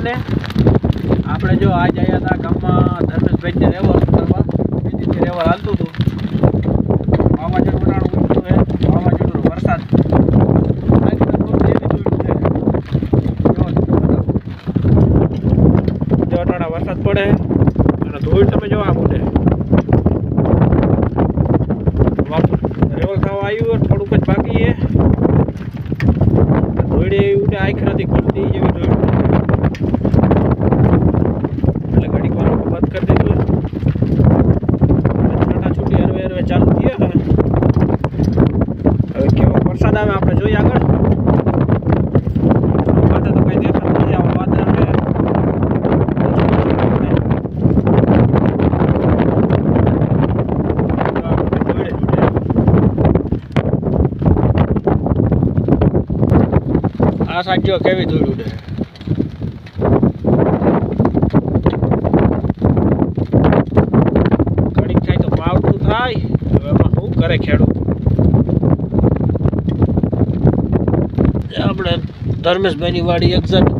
બધાને આપણે જો આજ આવ્યા હતા ગામમાં ધર્મેશભાઈને રહેવા કરવા. બીજી રહેવા હાલતું હતું. વાવાઝોડું ઉનાળું ઉઠતું છે. વાવાઝોડું વરસાદ વરસાદ પડે અને ધોઈ તમે જોવા વાપર રેવલ ખાવા આવ્યું થોડુંક જ બાકી છે. ધૂળે ઉડે, આંખ નથી ખુલતી જેવી ધૂળ એટલે ઘડીક વાર આપણે બંધ કરી દીધું છાંટા છૂટી હરવે હરવે ચાલુ થયા હવે હવે કેવો વરસાદ આવે આપણે જોઈએ આગળ. વાતે તો કંઈ દેખાતું નથી વાદળ. આ સાઈડ કેવી ધૂળ ઉડે ઘડીક થાય તો માવઠું થાય. હવે એમાં શું કરે ખેડૂત? આપણે ધર્મેશભાઈની વાડી એક્ઝેક્ટ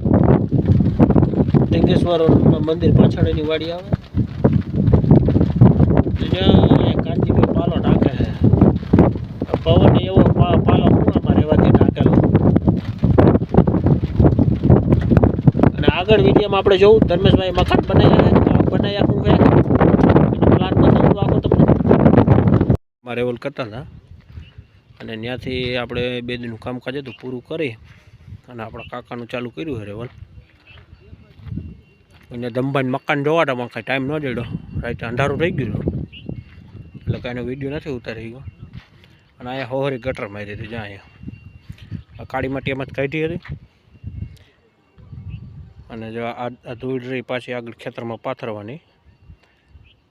લિંગેશ્વર મંદિર પાછળ એની વાડી આવે. કાંજીભાઈ પાલો ઢાંકે છે. પવન એવો પાલો ખૂણામાં રહેવાથી ઢાંકેલો અને આગળ વિડીયોમાં આપણે જોવું ધર્મેશભાઈ મકાન બનાવ્યા બનાવ્યા છે? પ્લાન બતાવું આખો તમને. મારે ઓલ કરતા હતા. અને ત્યાંથી આપણે બે દિનનું કામકાજ હતું પૂરું કરી અને આપણા કાકાનું ચાલુ કર્યું રેવલ. એને દંબાઈને મકાન જોવાતા પણ કાંઈ ટાઈમ ન જડ્યો રાઈટ અંધારું થઈ ગયું. એટલે કાંઈનો વીડિયો નથી ઉતારી ગયો અને અહીંયા હોહરી ગટર મારી હતી જ્યાં અહીંયા. કાળી માટી એમાં જ કાઢી હતી. અને જો આ ધૂળ રહી પાછી આગળ ખેતરમાં પાથરવાની.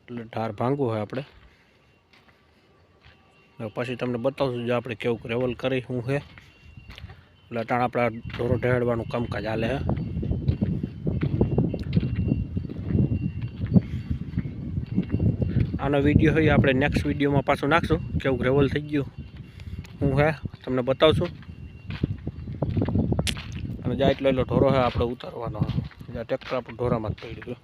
એટલે ઢાર ભાંગવું હોય આપણે. પછી તમને બતાવશું જો આપણે કેવું રેવલ કરી શું છે એટલે અટાણ આપણા ઢોરો ઢેડવાનું કામકાજ હાલે હે. આનો વીડિયો હોય આપણે નેક્સ્ટ વિડીયોમાં પાછું નાખશું. કેવું રેવલ થઈ ગયું હું હે, તમને બતાવશું. અને જાય એટલો એટલો ઢોરો હે આપણે ઉતારવાનો. જ્યાં ટ્રેક્ટર આપણું ઢોરામાં જ પડી ગયું.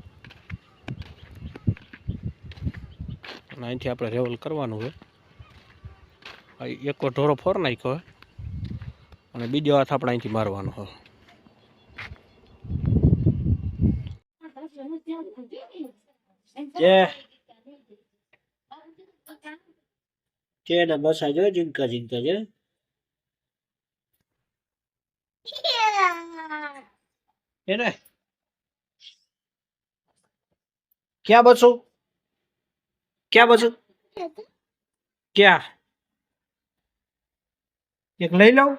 અને અહીંથી આપણે રેવલ કરવાનું આ એક ઢોરો ફોર નાખ્યો અને બીજો હાથ આપણે અહીંથી મારવાનો હોય જે ને બસ આ જો ઝીંકા ઝીંકા છે. એને ક્યાં બસો? ક્યાં બસું? ક્યાં? એક લઈ લઉં?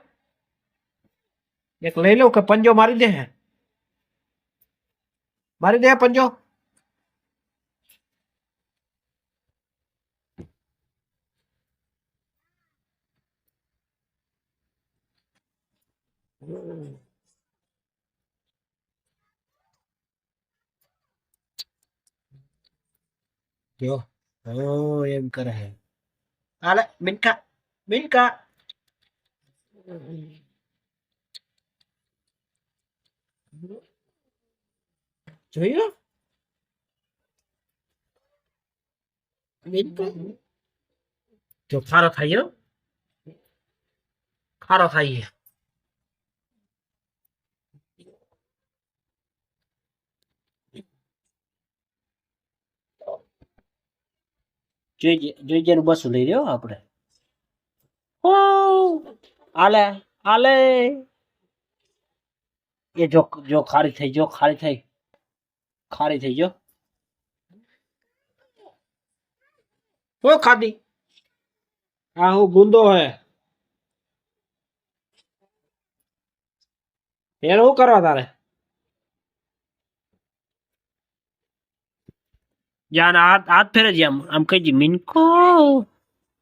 એક લઈ લઉં કે પંજો મારી દે મારી દે પંજો? જો. એમ કરે હે. આલે મિનકા મિનકા જોયું? મિનકા જો ખારો હો ખારો જોઈજે જોઈજે નું બસું લઈ રહ્યો આપણે? આલે આલે. એ જો જો ખારી થઈ, જો ખારી થઈ. ખારી થઈ, જો. ઓ ખાધી આ હું ગુંદો હે. એને શું કરવા તારે? જાન હાથ હાથ ફેરે છે આમ આમ કહી દી મિનકો.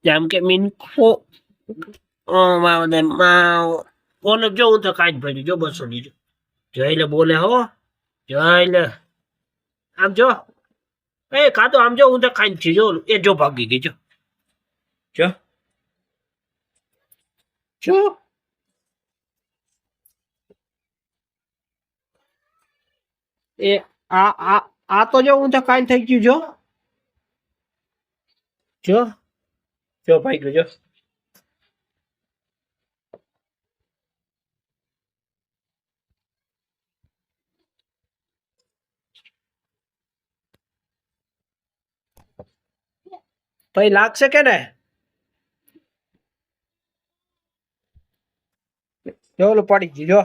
આમ કે, મિનકો. ઓ માવ માવ. જો હું તો કાંઈ ભાઈ જો બસો લીજો જોઈ લે, બોલે હો. જોઈ લે. આમ જો. એ કાતો આમ જો, હું તો કાંઈ જ જો, એ જો ભાગી ગઈ, જો. જો. જો. એ આ આ આ તો જો હું તો કાંઈ થઈ ગયું, જો. જો. જો ભાઈ ગયો, જો. ભાઈ લાગશે કે ને ઓલું પડી ગયું જો.